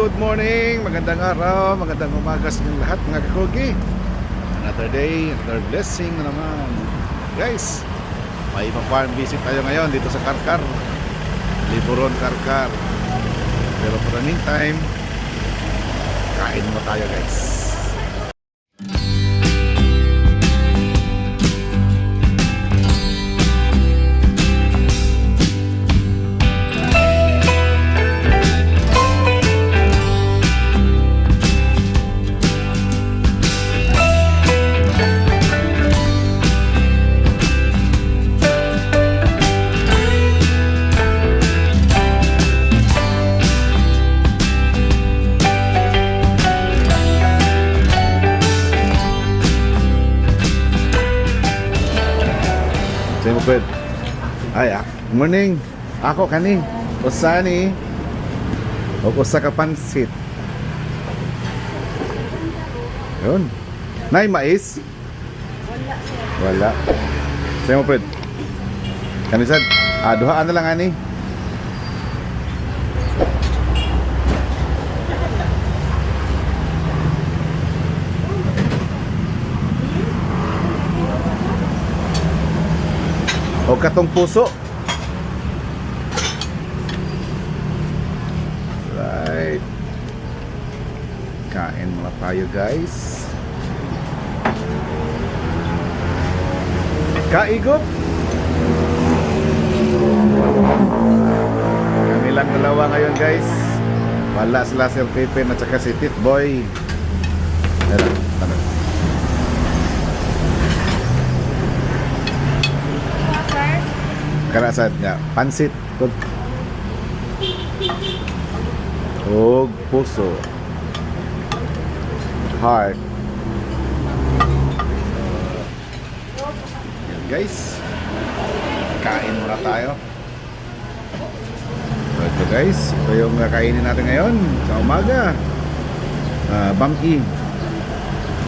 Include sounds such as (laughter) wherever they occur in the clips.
good morning, magandang araw, magandang umaga sa inyong lahat mga kakogi. Another day, another blessing na naman. Guys, may farm visit tayo ngayon dito sa Karkar. Liburon Karkar. Pero for the meantime, kain mo tayo guys Fred Ay, ah, morning. Ako kani, usani O usa ka pansit. Yun. Nay, mais? Wala. Sa'yo mo Kani sad, ah, duhaan na lang ani Katong puso. Right. Kain muna tayo guys. Kaigop. Kami lang dalawa ngayon guys. Wala sila Sir Pepe at saka si Tit Boy. Tara, tara. Karasad nga, pansit tud og puso. Heart. Guys. Kain muna tayo. So ito guys. Ito yung kainin natin ngayon sa umaga. Uh, bangki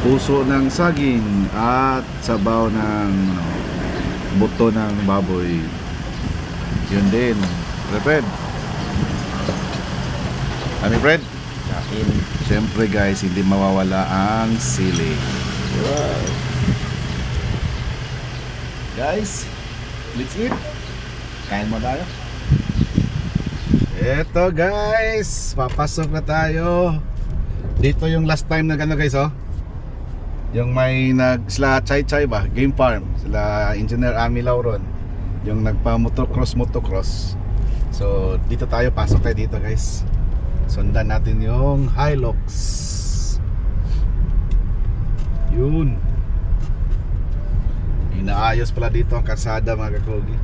puso ng saging at sabaw ng ano, buto ng baboy yun din Fred Ano Fred? Kain. Siyempre guys, hindi mawawala ang sili. Guys, let's eat. Kain mo tayo. Eto guys, papasok na tayo. Dito yung last time na gano'n guys oh. Yung may nag sila Chai Chai ba, Game Farm, sila Engineer Ami Lauron. Yung nagpa motocross motocross. So dito tayo, pasok tayo dito guys. Sundan natin yung Hilux. Yun. Inaayos pala dito ang karsada mga kakogi.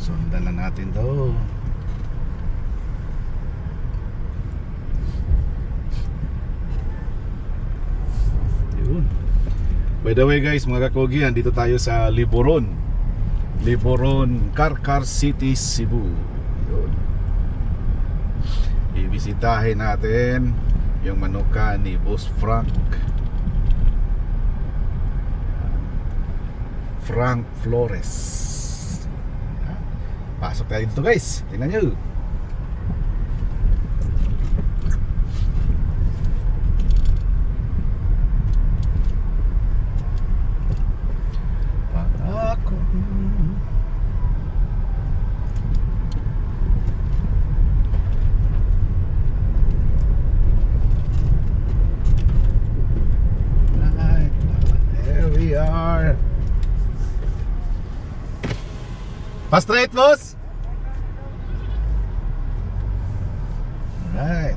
Sundan lang natin to. Yun. By the way guys, mga kakogi, dito tayo sa Liboron. Liboron, Karkar City, Cebu. Yun. Ibisitahin natin yung manuka ni Boss Frank. Frank Flores. Pasok tayo dito guys. Tingnan nyo. Pa straight, boss? Alright.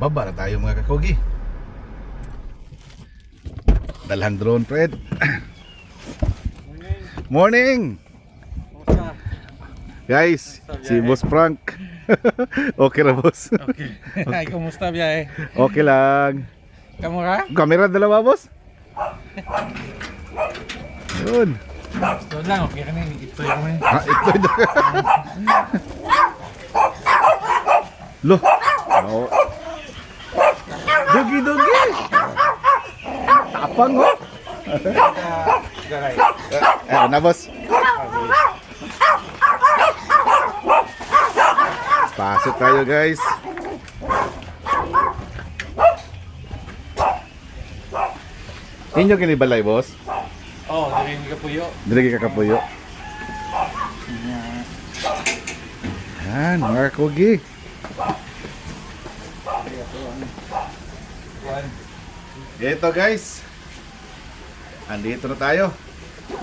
Baba na tayo mga kakogi. Dalhang drone, Fred. (clears throat) Morning! Guys, si Boss Frank. (laughs) okay na, boss. Okay. (laughs) Ay, kumusta biyahe? Okay lang. Kamura? Kamera dalawa, boss? Yun. (laughs) Ito lang, okay ka na. Ito yung may. Ah, ito ito. Lo. Oh. Dugi dugi. Tapang oh. Eh, na boss. Pasok tayo guys. Inyo kinibalay boss. Oh, narinig ka yun. Dili ka kapuyo. Yan, mga kogi. Ito guys. Andito na tayo.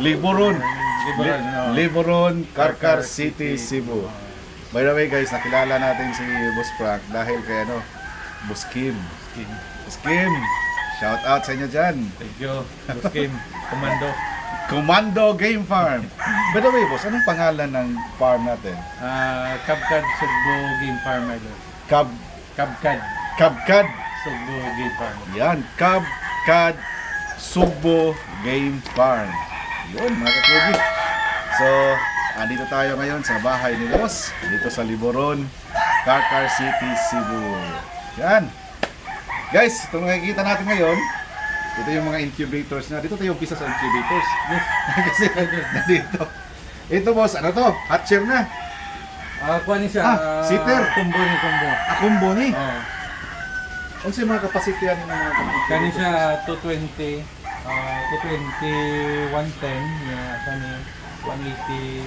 Liburon. Liburon, Li- no. Liburon, Karkar City, Cebu. By the way guys, nakilala natin si Boss Frank dahil kay ano, Boss Kim. Boss Kim, shout out sa inyo dyan. Thank you. Boss Kim. (laughs) Komando. Commando Game Farm. By the way, boss, anong pangalan ng farm natin? Ah, Kabkad Sugbo Game Farm idol. Cab Kabkad Cabcad. Sugbo Game Farm. Yan, Cabcad Sugbo Game Farm. Yun, mga katubi. So, andito tayo ngayon sa bahay ni Boss, dito sa Liboron, Carcar City, Cebu. Yan. Guys, ito nakikita natin ngayon, ito yung mga incubators na. Dito tayo umpisa sa incubators. (laughs) Kasi nandito. Ito boss, ano to? Hatcher na. Ah, kuha ni siya. Ah, sitter. Kumbo ni kumbo. Akumbo ni. Oh. Ano sa mga kapasity yan ng mga incubators? Kani siya 220. Ah, 220, 110. Na kani 180,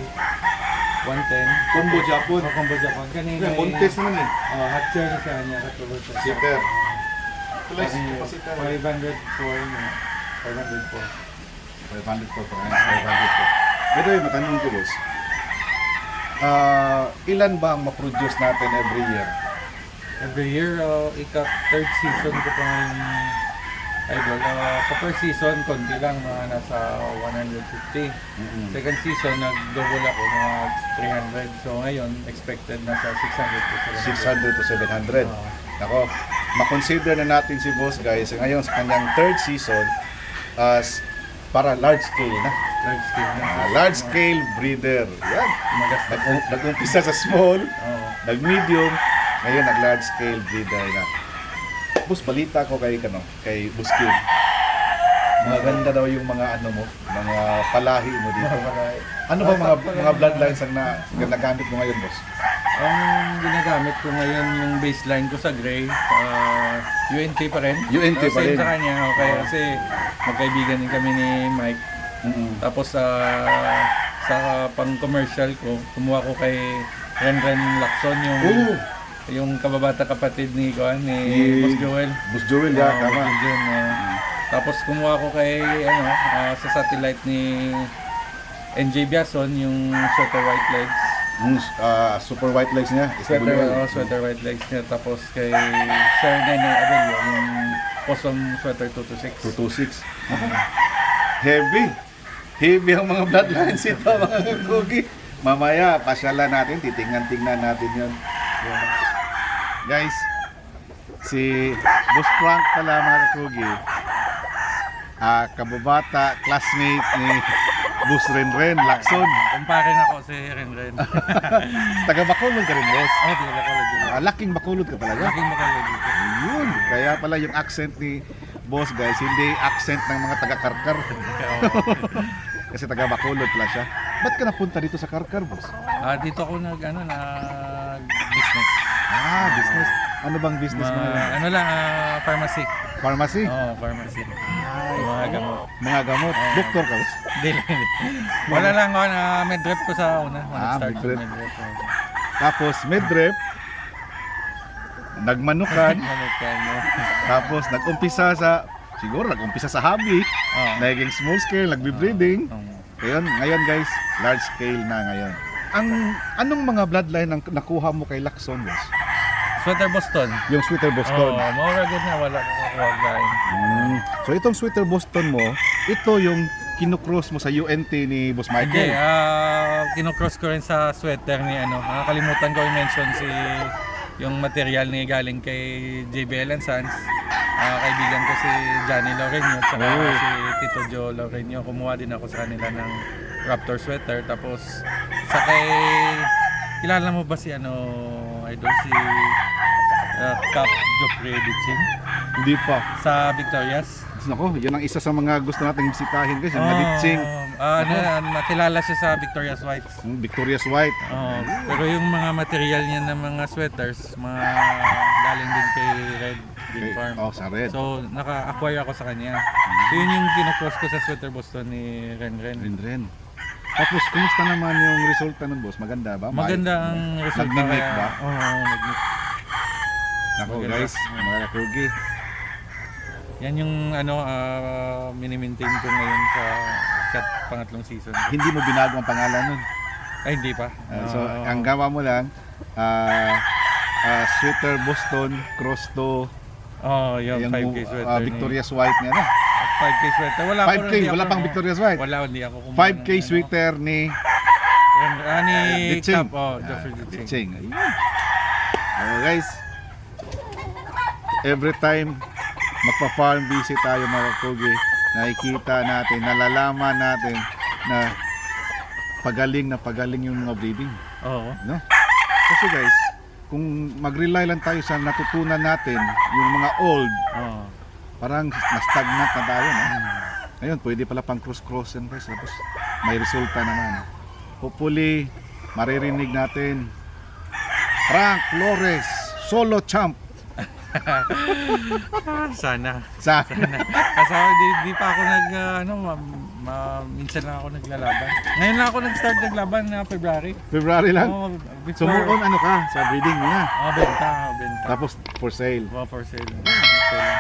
110. Combo Japon. Oh, combo Japon. Kani Yan, Montes naman eh. Oh, na siya niya sa Sitter. Ito lang Kasi yung kapasity. 504 na. 504. 500 po, parang 500 po. By the way, matanong ko boss. Ah, ilan ba ang ma-produce natin every year? Every year, uh, ika third season ko pa ngayon idol. Uh, sa first season, konti lang, mga nasa 150. Second season, nag-double ako, mga 300. So ngayon, expected na sa 600 to 700. 600 to 700. Oo. Nako, makonsider na natin si boss guys ngayon sa kanyang third season as para large scale na. large scale na. Ah, large scale breeder. Yan. Nag-umpisa sa small, Oo. nag-medium, ngayon nag-large scale breeder na. Boss, balita ko kay kano, kay Boss Kim. Mga ganda daw yung mga ano mo, mga palahi mo dito. Ano ba mga mga bloodlines ang na, ginagamit mo ngayon, boss? Ang ginagamit ko ngayon yung baseline ko sa gray, ah, UNT pa rin. UNT Ah, pa same rin. sa kanya, okay. Kasi magkaibigan din kami ni Mike. Tapos sa sa pang-commercial ko, kumuha ko kay Renren Lacson yung Oo, yung kababata kapatid ni Kuan ni Boss Joel. Boss Joel, ya, Oo, tama. Boss Joel, oo. Tapos kumuha ko kay ano ah, sa satellite ni NJ Biason yung Sweater White Legs. Yung ah, super white legs niya. Sweater, oh, sweater white legs niya. Tapos kay Sir Nene Abelio, yung Possum Sweater 226. 226. Heavy. Heavy ang mga bloodlines ito, (laughs) mga kakugi. Mamaya, pasyalan natin, titingnan-tingnan natin yon. Guys, si Boss Frank pala mga kakugi. Ah, kababata, classmate ni Boss Renren Lacson. Kumpare na ako si Renren. (laughs) Taga Bacolod ka rin, boss. oh, di ko lang dito. Ah, laking Bacolod ka talaga. Laking dito. Yun. Kaya pala yung accent ni boss guys, hindi accent ng mga taga-karkar. Kaya, (laughs) Kasi taga Bacolod pala siya. Ba't ka napunta dito sa Karkar, boss? Ah, dito ako nag ano nag business. Ah, business. Ano bang business mo ano lang ah, pharmacy. Pharmacy? Oh, pharmacy. Mga gamot. Mga gamot. Oo. Doktor ka? Hindi. Wala lang ako na medrep ko sa una. Ah, medrep. medrep. oh. Tapos, medrep. Nagmanukan. Ka mo? tapos, nag-umpisa sa, siguro nag-umpisa sa hobby. Oh. Naging small scale, nagbe-breeding. Oh. Ngayon, ngayon guys, large scale na ngayon. Ang anong mga bloodline ang nakuha mo kay Lacson, boss? Sweater Boston. Yung sweater Boston. Oh, more good na wala guys. Mm. So itong sweater Boston mo, ito yung kinukross mo sa UNT ni Boss Hindi, Michael. ah kinocross ko rin sa sweater ni ano. Nakakalimutan ko i-mention si yung material ni galing kay JBL and Sons. Ah, kaibigan ko si Johnny Loreño at Oh. si Tito Joe Loreño. Kumuha din ako sa kanila ng Raptor sweater. Tapos sa kay kilala mo ba si ano idol si ah, Cap Joffrey Ditching Hindi pa. sa Victorias? Nako, yan ang isa sa mga gusto nating bisitahin guys, yung Maditsing, Ah, ano, nakilala siya sa Victoria's Whites. yung Victoria's White. Oo. pero yung mga material niya ng mga sweaters, mga galing din kay Red Green Farm. Oh, sa red. So, naka-acquire ako sa kanya. So, yun yung kinocross ko sa sweater Boston ni Ren Ren. Rin rin. Tapos, kumusta naman yung resulta nun, boss? Maganda ba? Maganda ang resulta Nag-mimic ba? Oo, nag-mimic. Nako guys, mga kugi. Yan yung ano, ah, mini-maintain ko ngayon sa, sa pangatlong season. Hindi mo binago ang pangalan nun. Ay, hindi pa. Ah, so, ang gawa mo lang, ah ah, sweater Boston, cross to, Oh, yung yung 5K sweater. ah, ni- Victoria's White nga na. 5K sweater. Wala pa 5K, hindi wala pang Victoria's White. Wala, hindi ako kumuha 5K ng ano. sweater ni Yan, Ah, ni Ditching. Cap, oh, Ah, Joffrey Ditching. Ditching. Ayun. Oh, guys. Every time magpa-farm visit tayo mga kugi, nakikita natin, nalalaman natin na pagaling na pagaling yung mga breeding. Oo. No? Kasi guys, kung mag-rely lang tayo sa natutunan natin, yung mga old, Oo. parang na-stagnant na tayo. No? Ngayon, pwede pala pang cross-cross yan guys. Tapos may resulta naman. Hopefully, maririnig natin Frank Flores, solo champ. (laughs) Sana. Sa Sana. Kasi di, di pa ako nag, ah, ano, ma, ma- minsan lang ako naglalaban. Ngayon lang ako nag-start naglaban na February. February lang. Oo, So, before. muon ano ka sa breeding mo na. Oh, benta, benta. Tapos for sale. Oh, for sale. For sale.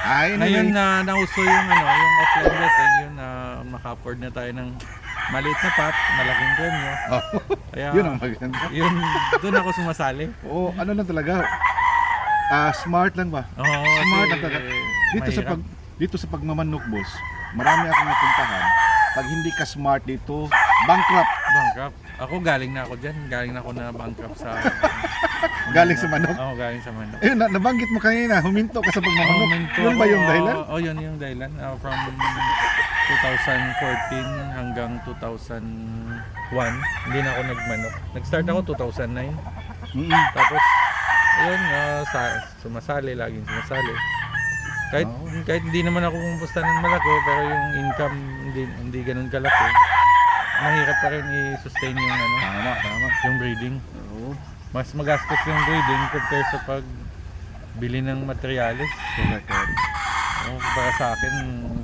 Ay, Ngayon anyway. na nauso yung ano, yung offline betting, yun na maka-afford na tayo ng maliit na pot, malaking premyo. Oh, (laughs) Kaya, yun ang maganda. yun, doon ako sumasali. Oo, ano lang talaga. Ah, smart lang ba? Oo, Smart kasi lang talaga. Dito sa pag dito sa pagmamanok, boss. Marami akong napuntahan. Pag hindi ka smart dito, bankrupt. Bankrupt. Ako galing na ako dyan. Galing na ako na bankrupt sa... (laughs) Galing sa manok. Oo, galing sa manok. Ayun, na, nabanggit mo kanina, huminto ka sa pagmamanok. Oh, Yun ba yung dahilan? Oo, oh, yun yung dahilan. Ah, from 2014 hanggang 2001, hindi na ako nagmanok. Nag-start ako 2009. Mm-mm. Tapos, ayun, ah, sa, sumasali, laging sumasali. Kahit, Oo. kahit hindi naman ako kumusta ng malaki, pero yung income hindi, hindi ganun kalaki. Mahirap pa rin i-sustain yung, ano, Tama, tama. yung breeding. Oo. Mas magastos yung breeding compared sa pag bili ng materialis. Correct, correct. Oh, para sa akin,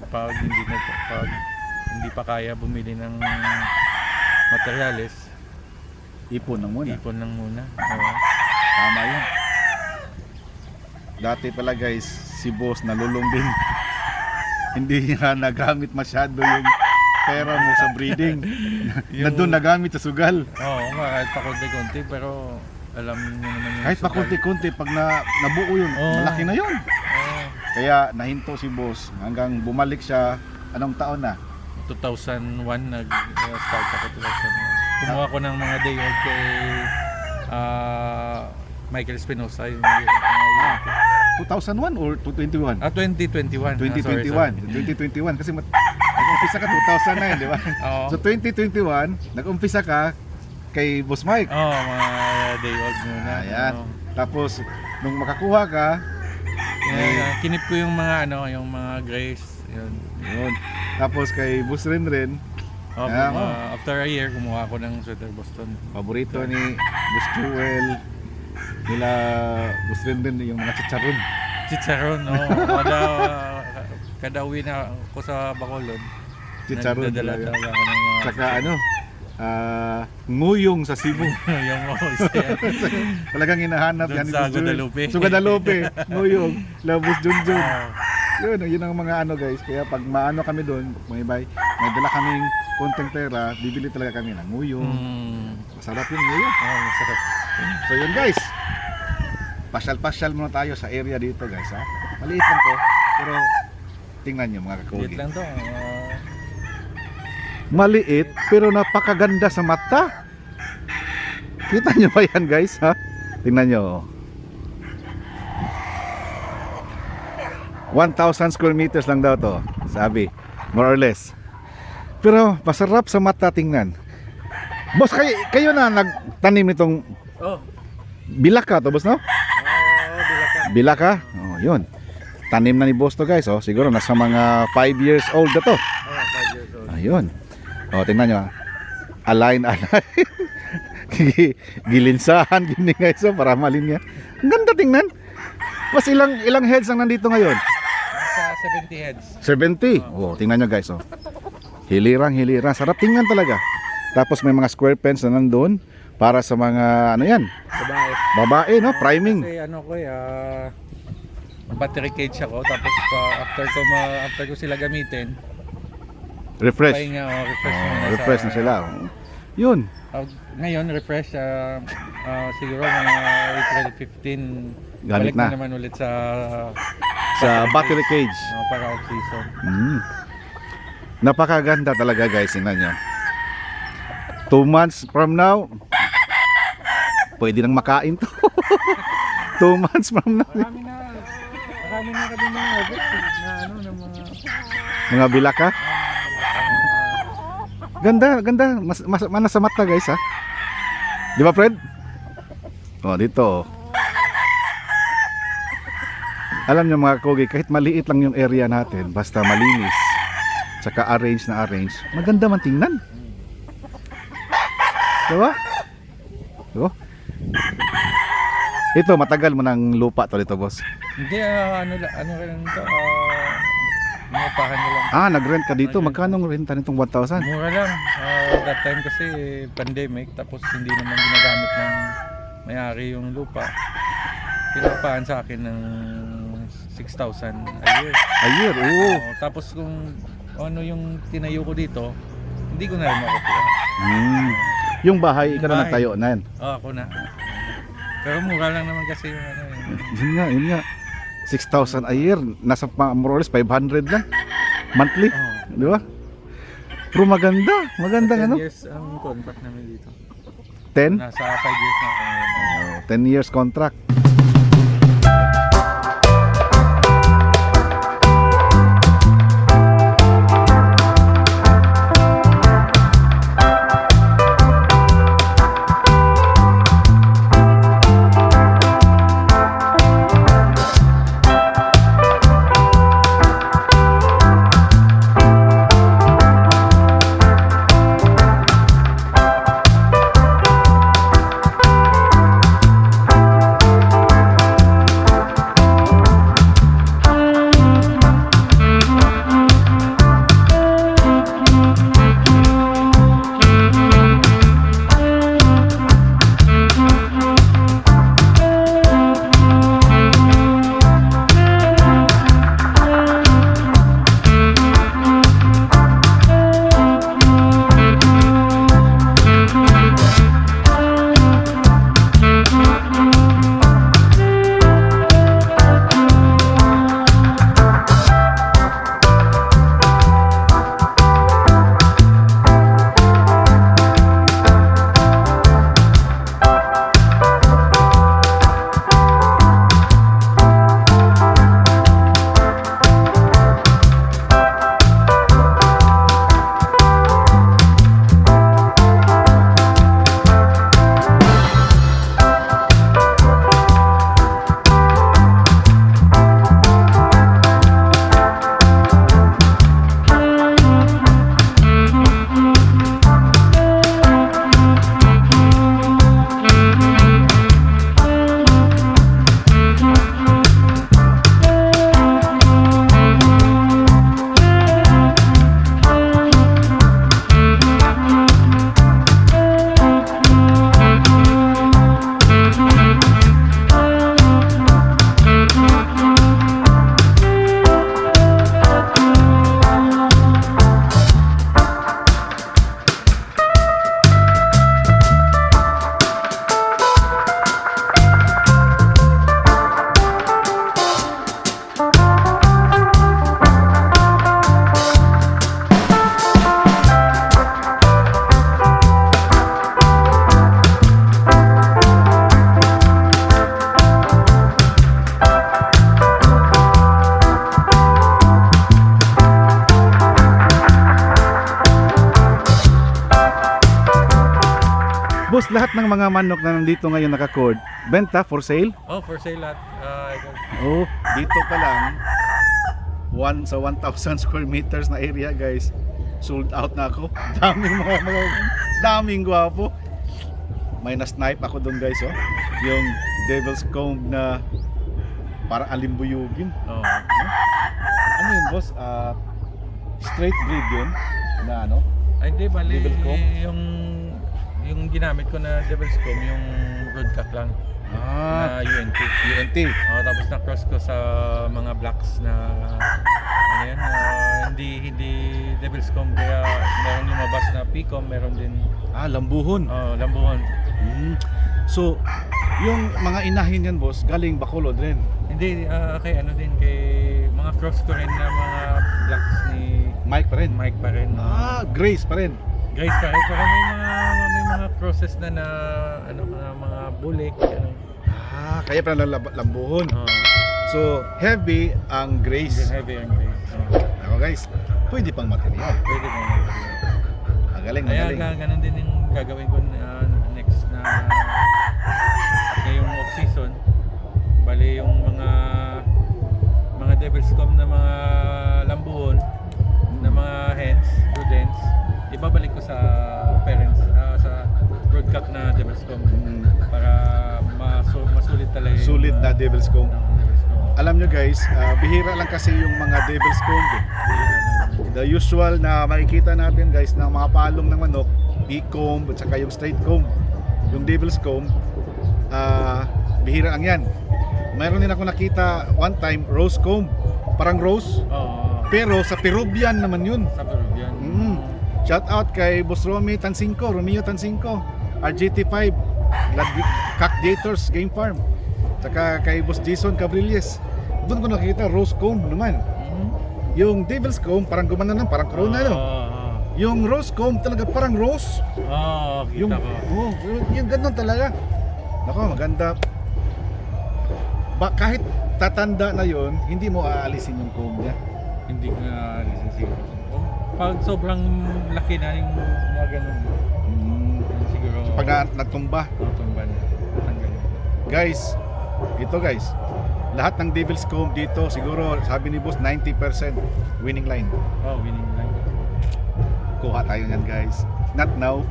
pag hindi na pag hindi pa kaya bumili ng materialis, Ipon na muna. ipon lang muna. Oo. Tama yun. Dati pala guys, si boss nalulung din. (laughs) Hindi niya nagamit masyado yung pera mo sa breeding. (laughs) na Yung- doon nagamit sa sugal. Oo, nga, kahit pa konti-konti, pero alam niyo naman yung Kahit pa konti-konti, pag na, nabuo yun, Oo. malaki na yun. Oo. Kaya nahinto si boss hanggang bumalik siya, anong taon na? 2001 nag-start ako 2001. Kumuha ko ng mga day old kay ah, Michael Espinosa yung, yung, yung 2001 or 2021? ah 2021 Ah, sorry, 2021. 2021 kasi mat- nag-umpisa ka 2009, di ba? Oo. So 2021, nag-umpisa ka kay Boss Mike. Oo, mga day old muna. Ayan. Oo. Tapos nung makakuha ka, Yan, ah, kinip ko yung mga ano, yung mga grace. Yun. yun. Tapos kay Boss Renren, Oh, mo. uh, after a year, kumuha ako ng sweater Boston. Paborito ni Boss Jewel. Nila gusto rin din yung mga chicharon. Chicharon, no? kada, kada uwi na ako sa Bacolod, Chicharon nagdadala talaga. talaga ako ng mga Tsaka ano, ah, nguyong sa Cebu. (laughs) yung isa. (laughs) Talagang hinahanap Doon yan sa. Guadalupe. Sa Guadalupe. nguyong. Labos Junjun. (laughs) Yun, yun ang mga ano guys. Kaya pag maano kami doon, may, may, may dala kaming konting pera, bibili talaga kami ng nguyong. mm, Masarap yung nguyong. oh, masarap. So yun guys. Pasyal-pasyal muna tayo sa area dito guys ha. Maliit lang to. Pero tingnan nyo mga kakugi. lang to. ah, Maliit pero napakaganda sa mata. Kita nyo ba yan guys ha? Tingnan nyo. 1,000 square meters lang daw to. Sabi. More or less. Pero masarap sa mata tingnan. Boss, kayo, kayo na nagtanim itong oh, bilaka to, boss, no? oh, bilaka. Bilaka? Oh, yun. Tanim na ni boss to, guys. Oh, siguro nasa mga 5 years old na to. Oh, five years old. Ayun. Oh, tingnan nyo. ah. Align, (laughs) align. Gilinsahan, (laughs) gini guys. Oh, para malin niya. Ang ganda tingnan. Mas ilang ilang heads ang nandito ngayon? Nasa 70 heads. 70. Oh, tingnan nyo guys. Oh. Hilirang, hilirang. Sarap tingnan talaga. Tapos may mga square pens na nandun para sa mga ano yan, Babae. babae no, priming. Kasi ano ko eh, ah, battery cage ako. Tapos pa, after ko ma, after ko sila gamitin, Refresh. pahinga o refresh Oh, muna refresh sa- na sila. Oh. Yun. Ah, ngayon, refresh, ah, ah, siguro mga April 15, Gamit balik na. naman ulit sa Sa battery cage. ah, para off-season. Mm. Napakaganda talaga guys, tingnan nyo. Two months from now, pwede nang makain to. (laughs) Two months from now. Marami na, marami na kami mga objects na ano, ng mga Mga bilaka. Ganda, ganda. Mas, mas, mana sa mata guys ha. Di ba Fred? Oh, dito. Alam nyo mga kogi, kahit maliit lang yung area natin, basta malinis, tsaka arrange na arrange, maganda man tingnan. Diba? Diba? Ito, matagal mo ng lupa to dito, boss. Hindi, ah, ano, la- ano rin ito, ah, inupahan nyo lang. Ah, nag-rent ka dito. Magkano ang renta nitong 1,000? Mura lang. Ah, that time kasi pandemic, tapos hindi naman ginagamit ng may-ari yung lupa. Pinapahan sa akin ng 6,000 a year. A year, oo. Oo, tapos kung ano yung tinayo ko dito, hindi ko na rin makukuha. Hmm. Yung bahay, ikaw na Bahay. nagtayo na yan. Oo, ako na. Pero mura lang naman kasi yung ano eh. Yun nga, yun nga. 6,000 a year. Nasa pa, more or less 500 lang. Monthly. Oo. Di ba? Pero maganda. Maganda 10 ano? years ang contract namin dito. 10? Nasa 5 years na ako ngayon. Oh, 10 years contract. Lahat ng mga manok na nandito ngayon naka-cord, benta for sale? Oh, for sale lahat. Ah, idol. Oh, dito pa lang one sa 1,000 square meters na area, guys. Sold out na ako. (laughs) Daming mga, mga daming gwapo. May na-snipe ako doon, guys, oh. Yung Devil's Comb na parang alimbuyugin. Oh. Ano yun, boss? Ah, straight breed yun na ano? Ay, hindi, bali, Devil's Comb? yung yung ginamit ko na Devil's Comb, yung broadcock lang Ah, na UNT. UNT. Oh, tapos na-cross ko sa mga blacks na ano yan, ah, hindi hindi Devil's Comb kaya meron lumabas na Picom, meron din Ah, lambuhon. oh, Lambuhon. Mm. So, yung mga inahin yan, boss, galing Bacolod rin. Hindi ah, kay ano din kay mga cross ko rin na mga blacks ni Mike pa rin. Mike pa rin. Ah, Grace pa rin. Guys, kahit pa may mga process na na ano na mga bulik ano. Ah, kaya pala lab- lambuhon. Oh, So, heavy ang Grace. heavy ang guys. Oh, Ako guys, pwede pang material. pwede mo. Magaling, Kaya magaling. ga- ganun din yung gagawin ko na next na ngayong off season. Bali yung mga mga Devil's Comb na mga lambuhon na mga hens, brood hens, ibabalik ko sa parents ah, broodcock na Devil's Comb Mm, para masu- masulit talaga yung, Sulit na ah, Devil's Comb. ng Devil's Comb. Alam nyo guys, ah, bihira lang kasi yung mga Devil's Comb. eh. The usual na makikita natin guys ng mga palong ng manok, B-comb at saka yung straight comb. Yung Devil's Comb, ah, bihira lang yan. Mayroon din ako nakita one time, rose comb. Parang rose, Oo, pero sa Peruvian naman yun. sa Peruvian. Mm. Shout out kay Boss Romy Tansinko, Romeo Tansinko, RGT5, Glad- Cactators Game Farm. Saka kay Boss Jason Cabrilles. Doon ko nakita rose comb naman. Mhm. Yung Devil's Comb parang gumana ng parang corona no. Oo, Yung rose comb talaga parang rose. Oo, kita Yung ko. oh, yung, ganun talaga. Nako, maganda. Ba, kahit tatanda na yon, hindi mo aalisin yung comb niya. Hindi ko na siguro. Pag sobrang laki na yung mga ganun. Siguro Pag na, nagtumba, tutumban. Tanggal. Guys, ito guys. Lahat ng Devil's Comb dito, siguro sabi ni boss 90% winning line. Oh, winning line. Kuha tayo yan guys. Not now.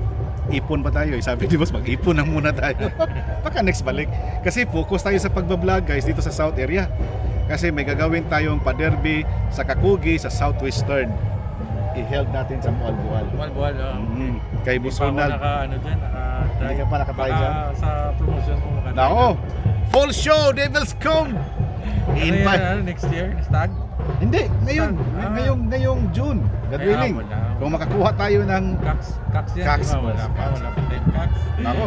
Ipon pa tayo. eh. Sabi ni boss, mag-ipon na muna tayo. (laughs) Baka next balik. Kasi focus tayo sa pagbablog guys dito sa South area. Kasi may gagawin tayong paderby sa Kakugi sa Southwestern. I-held natin sa Mualbual. Buwal-buwal. Oh. Mm. Kay Boss Ronald. naka, ano dyan, naka Hindi ka pa nakatry Baka dyan? sa promotion mo maka Nako! Full show! Devil's Comb! Ano yan, ano, next year? Stag? Hindi, ngayon, Ah. ngayong ngayong June, God willing. wala. Kung makakuha tayo ng Cax? Cax yan? Cax, di ba? Wala pa, wala pa tayo Cax. Nako,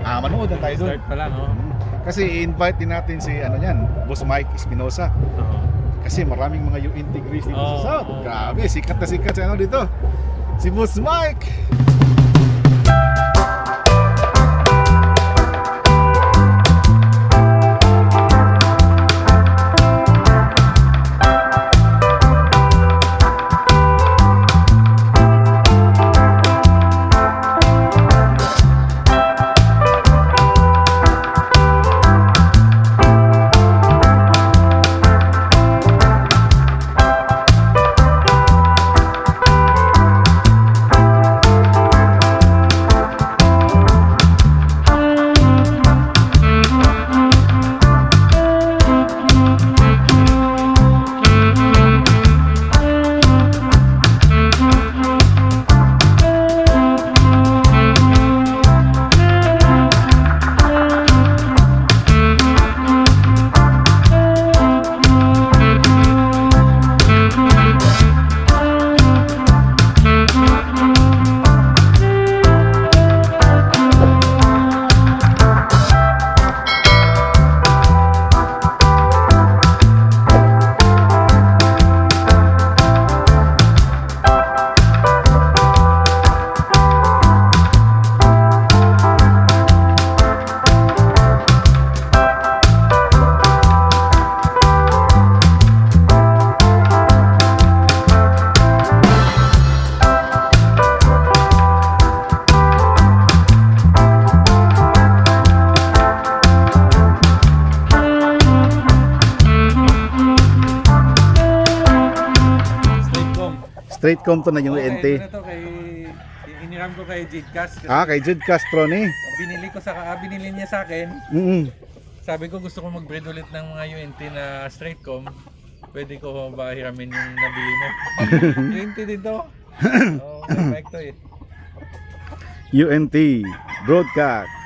ah, manood na tayo doon. Start pa lang, oh. Kasi i-invite din natin si ano yan, Boss Mike Espinosa. Oo. Kasi maraming mga yung integris dito sa South. Grabe, sikat na sikat si ano dito. Si Boss Mike. Straight com to na yung Okay, na to kay, iniram ko kay Jidcast. Ah, kay Jude Castro ni. Binili ko sa, ah, binili niya sa akin. Mm. Sabi ko gusto ko mag-breed ulit ng mga UNT na straight com. Pwede ko ba hiramin yung nabili mo? (laughs) UNT din to. (coughs) Oh, perfecto eh. UNT Broadcast.